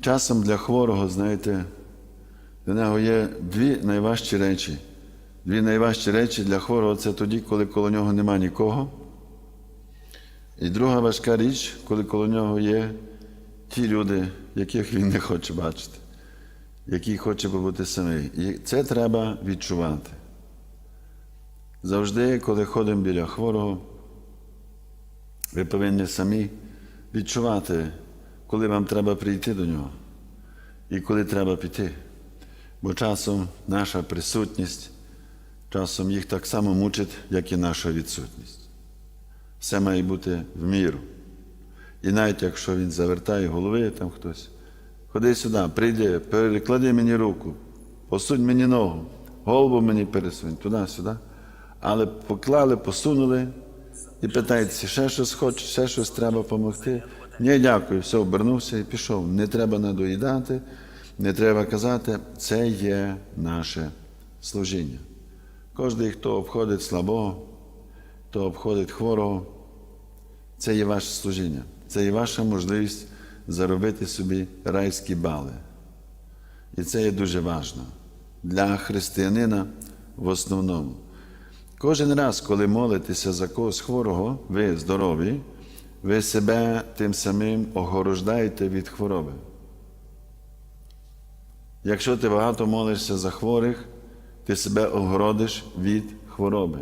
Часом для хворого, знаєте, для нього є дві найважчі речі. Дві найважчі речі для хворого це тоді, коли коло нього нема нікого. І друга важка річ, коли коло нього є ті люди, яких він не хоче бачити, які хоче побути самий. І це треба відчувати. Завжди, коли ходимо біля хворого, ви повинні самі відчувати, коли вам треба прийти до нього і коли треба піти. Бо часом наша присутність, часом їх так само мучить, як і наша відсутність. Все має бути в міру. І навіть якщо він завертає голови, там хтось, ходи сюди, прийди, переклади мені руку, посунь мені ногу, голову мені пересунь, туди-сюди. Але поклали, посунули і питається, ще щось хочеш, ще щось треба допомогти. Ні, дякую, все, обернувся і пішов. Не треба надоїдати, не треба казати, це є наше служіння. Кожен, хто обходить слабого, хто обходить хворого, це є ваше служіння, це є ваша можливість заробити собі райські бали. І це є дуже важливо для християнина в основному. Кожен раз, коли молитеся за когось хворого, ви здорові, ви себе тим самим огорождаєте від хвороби. Якщо ти багато молишся за хворих, ти себе огородиш від хвороби.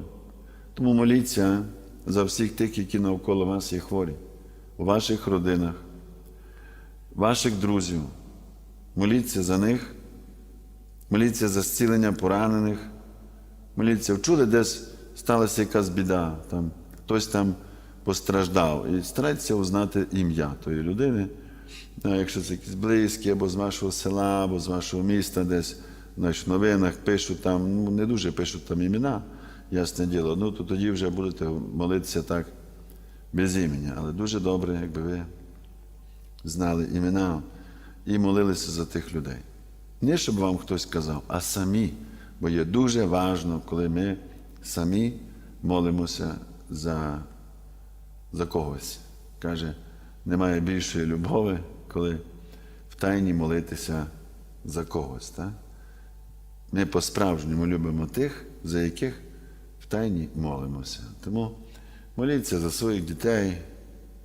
Тому моліться за всіх тих, які навколо вас є хворі, у ваших родинах, ваших друзів. Моліться за них, моліться за зцілення поранених, моліться, вчули, десь сталася якась біда, там, хтось там постраждав. І старайтеся узнати ім'я тої людини. А Якщо це якісь близькі, або з вашого села, або з вашого міста, десь в новинах пишуть там, ну не дуже пишуть там імена, ясне діло, ну то тоді вже будете молитися так без імені. Але дуже добре, якби ви знали імена і молилися за тих людей. Не щоб вам хтось казав, а самі. Бо є дуже важливо, коли ми самі молимося за, за когось. Каже, немає більшої любові, коли в тайні молитися за когось. Так? Ми по-справжньому любимо тих, за яких в тайні молимося. Тому моліться за своїх дітей,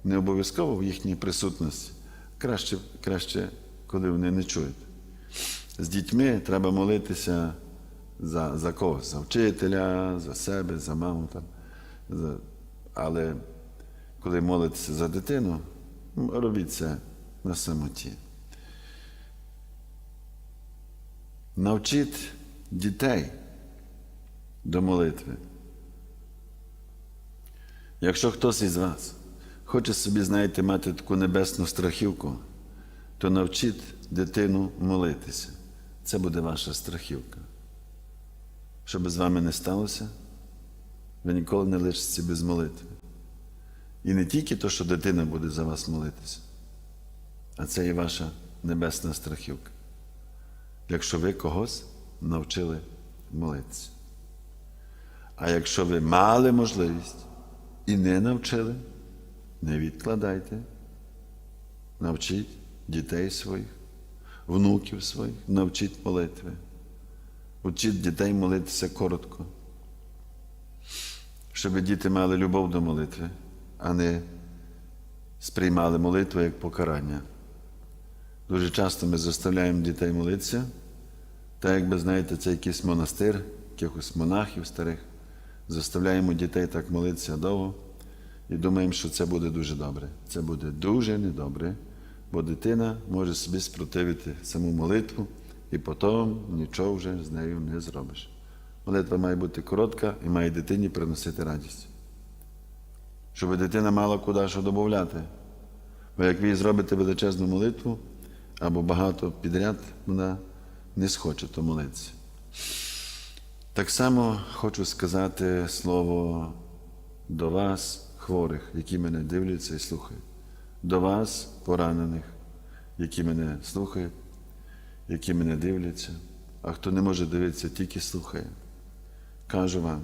не обов'язково в їхній присутності, краще, краще, коли вони не чують. З дітьми треба молитися за за когось, за вчителя, за себе, за маму. Там, за... Але коли молитеся за дитину, робіть це на самоті. Навчіть дітей до молитви. Якщо хтось із вас хоче собі, знаєте, мати таку небесну страхівку, то навчіть дитину молитися. Це буде ваша страхівка. Щоб з вами не сталося, ви ніколи не лишитеся без молитви. І не тільки то, що дитина буде за вас молитися, а це і ваша небесна страхівка. Якщо ви когось навчили молитися. А якщо ви мали можливість і не навчили, не відкладайте, навчіть дітей своїх, внуків своїх, навчіть молитви. Учіть дітей молитися коротко, щоб діти мали любов до молитви, а не сприймали молитву як покарання. Дуже часто ми заставляємо дітей молитися, так якби, знаєте, це якийсь монастир, якихось монахів старих. Заставляємо дітей так молитися довго і думаємо, що це буде дуже добре. Це буде дуже недобре, бо дитина може собі спротивити саму молитву і потім нічого вже з нею не зробиш. Молитва має бути коротка і має дитині приносити радість. Щоб дитина мала куди що додати. Бо як ви зробите величезну молитву або багато підряд, вона не схоче то молитися. Так само хочу сказати слово до вас, хворих, які мене дивляться і слухають, до вас, поранених, які мене слухають, які мене дивляться, а хто не може дивитися, тільки слухає. Кажу вам,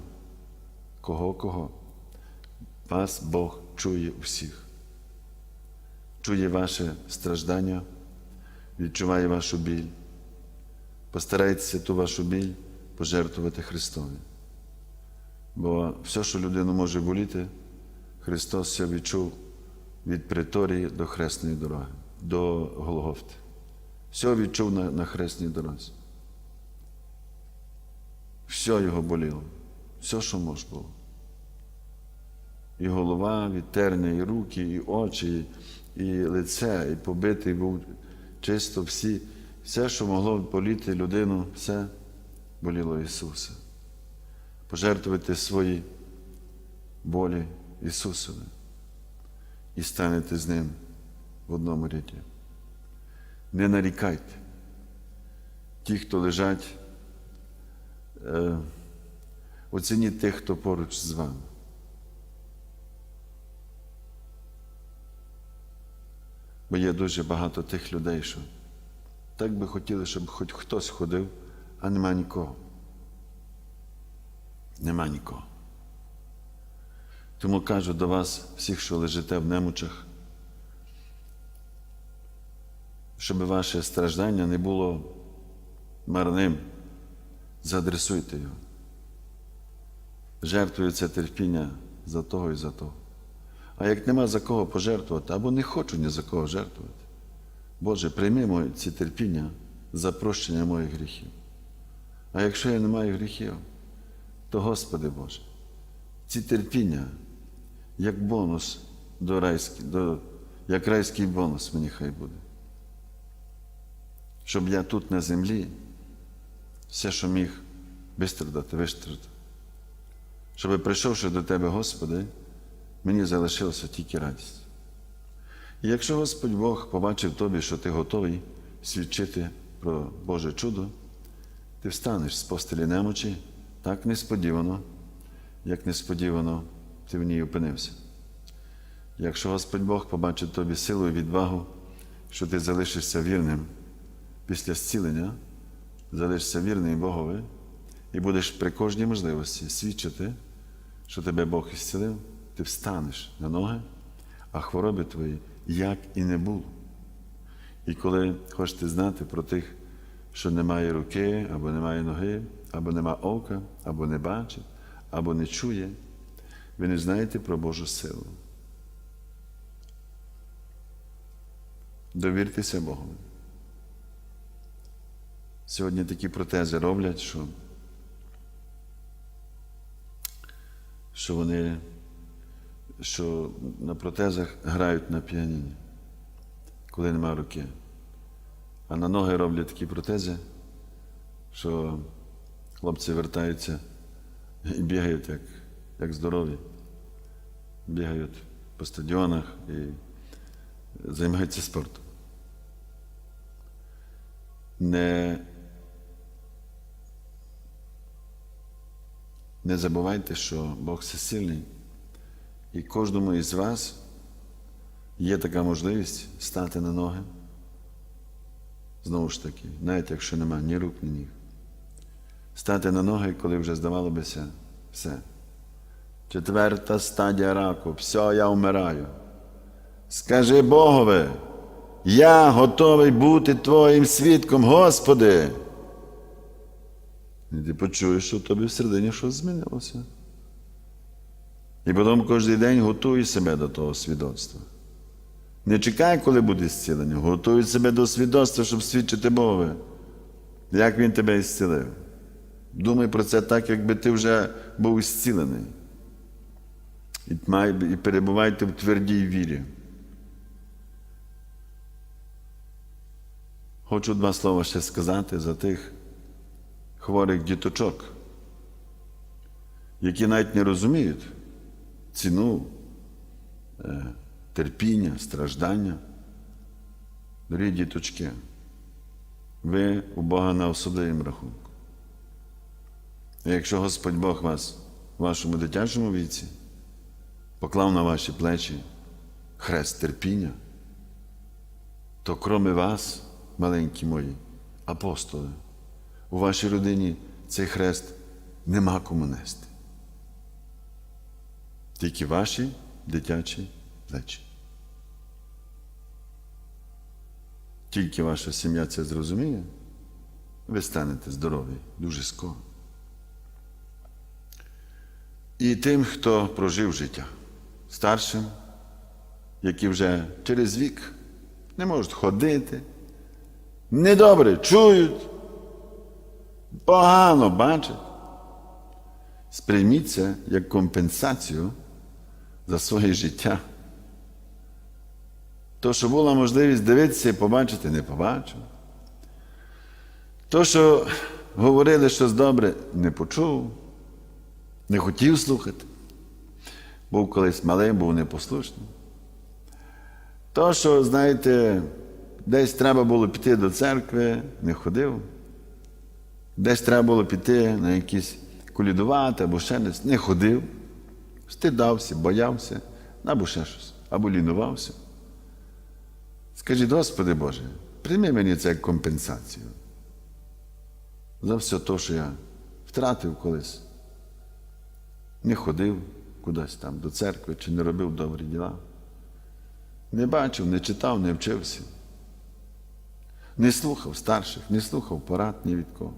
кого кого, вас Бог чує всіх, чує ваше страждання, відчуває вашу біль. Постарайтеся ту вашу біль пожертвувати Христові. Бо все, що людину може боліти, Христос все відчув від приторії до хресної дороги, до Голгофти. Все відчув на, на хресній дорозі. Все його боліло, все, що може було. І голова від терня, і руки, і очі, і лице, і побитий був чисто всі, все, що могло боліти людину, все боліло Ісуса. Пожертвуйте свої болі Ісусові і станете з Ним в одному ряді. Не нарікайте. Ті, хто лежать, е, оцініть тих, хто поруч з вами. Бо є дуже багато тих людей, що так би хотіли, щоб хоч хтось ходив, а нема нікого. Нема нікого. Тому кажу до вас, всіх, що лежите в немочах, щоб ваше страждання не було марним, заадресуйте його. Жертвую це терпіння за того і за того. А як нема за кого пожертвувати, або не хочу ні за кого жертвувати, Боже, прийми мої ці терпіння за прощення моїх гріхів. А якщо я не маю гріхів, то Господи Боже, ці терпіння як бонус до райський, до, як райський бонус мені хай буде. Щоб я тут на землі все, що міг вистрадати, вистрадав. Щоб прийшовши до Тебе, Господи, мені залишилася тільки радість. І якщо Господь Бог побачив тобі, що ти готовий свідчити про Боже чудо, ти встанеш з постелі немочі так несподівано, як несподівано ти в ній опинився. Якщо Господь Бог побачить тобі силу і відвагу, що ти залишишся вірним після зцілення, залишишся вірним Богові і будеш при кожній можливості свідчити, що тебе Бог ісцілив, ти встанеш на ноги, а хвороби твої як і не було. І коли хочете знати про тих, що немає руки, або немає ноги, або нема ока, або не бачить, або не чує, ви не знаєте про Божу силу. Довіртеся Богу. Сьогодні такі протези роблять, що, що вони що на протезах грають на піаніні, коли нема руки. А на ноги роблять такі протези, що хлопці вертаються і бігають як, як здорові. Бігають по стадіонах і займаються спортом. Не, не забувайте, що Бог всесильний. І кожному із вас є така можливість стати на ноги. Знову ж таки, навіть якщо нема ні рук, ні ніг. Стати на ноги, коли вже здавалося все. Четверта стадія раку. Все, я вмираю. Скажи Богове, я готовий бути Твоїм свідком, Господи. І ти почуєш, що тобі всередині щось змінилося. І потім кожен день готуй себе до того свідоцтва. Не чекай, коли буде зцілення, готуй себе до свідоцтва, щоб свідчити Богові, як Він тебе зцілив. Думай про це так, якби ти вже був зцілений. І, перебувайте в твердій вірі. Хочу два слова ще сказати за тих хворих діточок, які навіть не розуміють ціну е, терпіння, страждання. Дорогі діточки, ви у Бога на особливому рахунку. І якщо Господь Бог вас в вашому дитячому віці поклав на ваші плечі хрест терпіння, то кроме вас, маленькі мої апостоли, у вашій родині цей хрест нема кому нести. Тільки ваші дитячі плечі. тільки ваша сім'я це зрозуміє, ви станете здорові дуже скоро. І тим, хто прожив життя старшим, які вже через вік не можуть ходити, недобре чують, погано бачать. Сприйміть це як компенсацію за своє життя. То, що була можливість дивитися і побачити, не побачив. То, що говорили щось добре, не почув, не хотів слухати. Був колись малим, був непослушним. То, що, знаєте, десь треба було піти до церкви, не ходив. Десь треба було піти на якісь колідувати або ще десь, не ходив, стидався, боявся, або ще щось, або лінувався. Скажіть, Господи Боже, прийми мені це як компенсацію за все те, що я втратив колись. Не ходив кудись там до церкви чи не робив добрі діла. Не бачив, не читав, не вчився. Не слухав старших, не слухав порад ні від кого.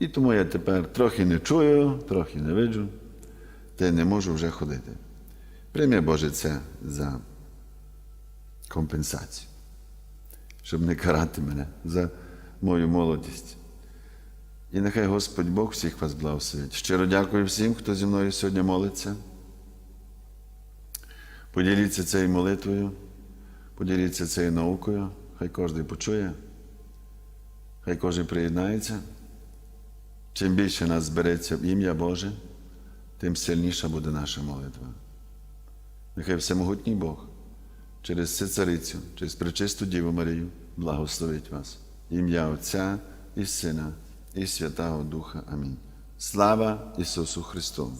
І тому я тепер трохи не чую, трохи не виджу, та й не можу вже ходити. Прийми, Боже, це за компенсацію, щоб не карати мене за мою молодість. І нехай Господь Бог всіх вас благословить. Щиро дякую всім, хто зі мною сьогодні молиться. Поділіться цією молитвою, поділіться цією наукою, хай кожен почує, хай кожен приєднається. Чим більше нас збереться в ім'я Боже, тим сильніша буде наша молитва. Нехай всемогутній Бог через царицю, через пречисту Діву Марію благословить вас. Ім'я Отця і Сина, і Святого Духа. Амінь. Слава Ісусу Христу!